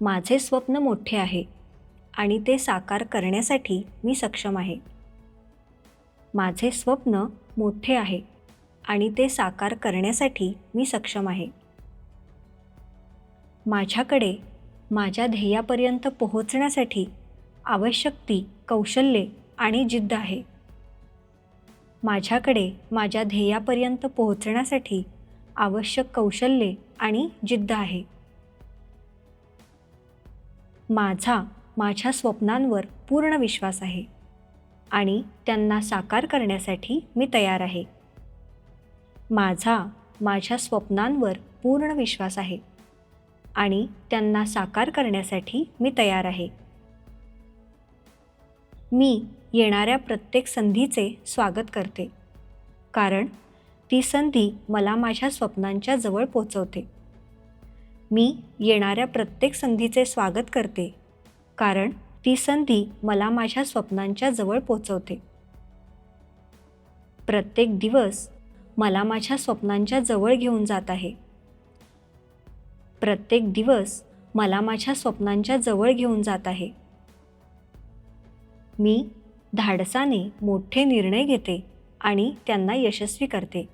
माझे स्वप्न मोठे आहे आणि ते साकार करण्यासाठी मी सक्षम आहे. माझे स्वप्न मोठे आहे आणि ते साकार करण्यासाठी मी सक्षम आहे. माझ्याकडे माझ्या ध्येयापर्यंत पोहोचण्यासाठी आवश्यक ती कौशल्ये आणि जिद्द आहे. माझ्याकडे माझ्या ध्येयापर्यंत पोहोचण्यासाठी आवश्यक कौशल्ये आणि जिद्द आहे. माझा माझ्या स्वप्नांवर पूर्ण विश्वास आहे आणि त्यांना साकार करण्यासाठी मी तयार आहे. माझा माझ्या स्वप्नांवर पूर्ण विश्वास आहे आणि त्यांना साकार करण्यासाठी मी तयार आहे. मी येणाऱ्या प्रत्येक संधीचे स्वागत करते कारण ती संधी मला माझ्या स्वप्नांच्या जवळ पोचवते. मी येणाऱ्या प्रत्येक संधीचे स्वागत करते. कारण ती संधी मला माझ्या स्वप्नांच्या जवळ पोचवते. प्रत्येक दिवस मला माझ्या स्वप्नांच्या जवळ घेऊन जात आहे. प्रत्येक दिवस मला माझ्या स्वप्नांच्या जवळ घेऊन जात आहे. मी धाडसाने मोठे निर्णय घेते आणि त्यांना यशस्वी करते.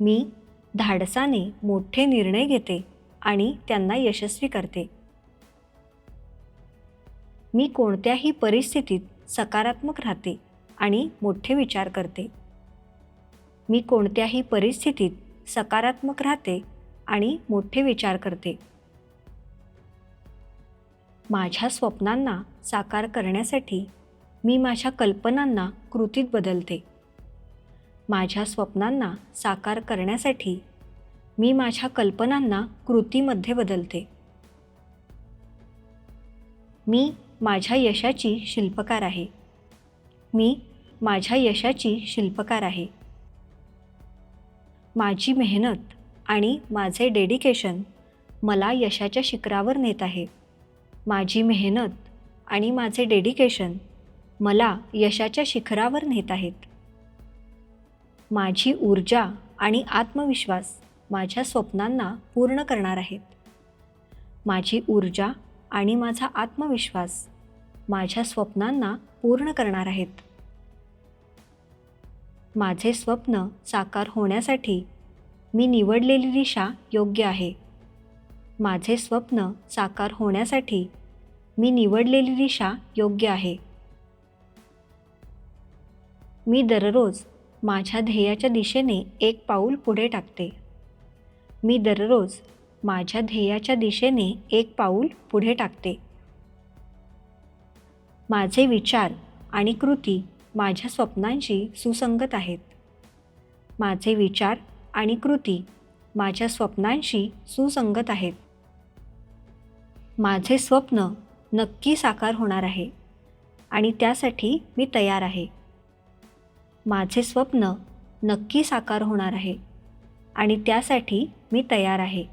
मी धाडसाने मोठे निर्णय घेते. आणि त्यांना यशस्वी करते. मी कोणत्याही परिस्थितीत सकारात्मक राहते आणि मोठे विचार करते. मी कोणत्याही परिस्थितीत सकारात्मक राहते आणि मोठे विचार करते. माझ्या स्वप्नांना साकार करण्यासाठी मी माझ्या कल्पनांना कृतीत बदलते. माझ्या स्वप्नांना साकार करण्यासाठी मी माझ्या कल्पनांना कृतीमध्ये बदलते. मी माझ्या यशाची शिल्पकार आहे. मी माझ्या यशाची शिल्पकार आहे. माझी मेहनत आणि माझे डेडिकेशन मला यशाच्या शिखरावर नेत आहे. माझी मेहनत आणि माझे डेडिकेशन मला यशाच्या शिखरावर नेत आहेत. माझी ऊर्जा आणि आत्मविश्वास माझ्या स्वप्नांना पूर्ण करणार आहेत. माझी ऊर्जा आणि माझा आत्मविश्वास माझ्या स्वप्नांना पूर्ण करणार आहेत. माझे स्वप्न साकार होण्यासाठी मी निवडलेली दिशा योग्य आहे. माझे स्वप्न साकार होण्यासाठी मी निवडलेली दिशा योग्य आहे. मी दररोज माझ्या ध्येयाच्या दिशेने एक पाऊल पुढे टाकते. मी दररोज माझ्या ध्येयाच्या दिशेने एक पाऊल पुढे टाकते. माझे विचार आणि कृती माझ्या स्वप्नांशी सुसंगत आहेत. माझे विचार आणि कृती माझ्या स्वप्नांशी सुसंगत आहेत. माझे स्वप्न नक्की साकार होणार आहे आणि त्यासाठी मी तयार आहे. माझे स्वप्न नक्की साकार होणार आहे. आणि त्यासाठी मी तयार आहे.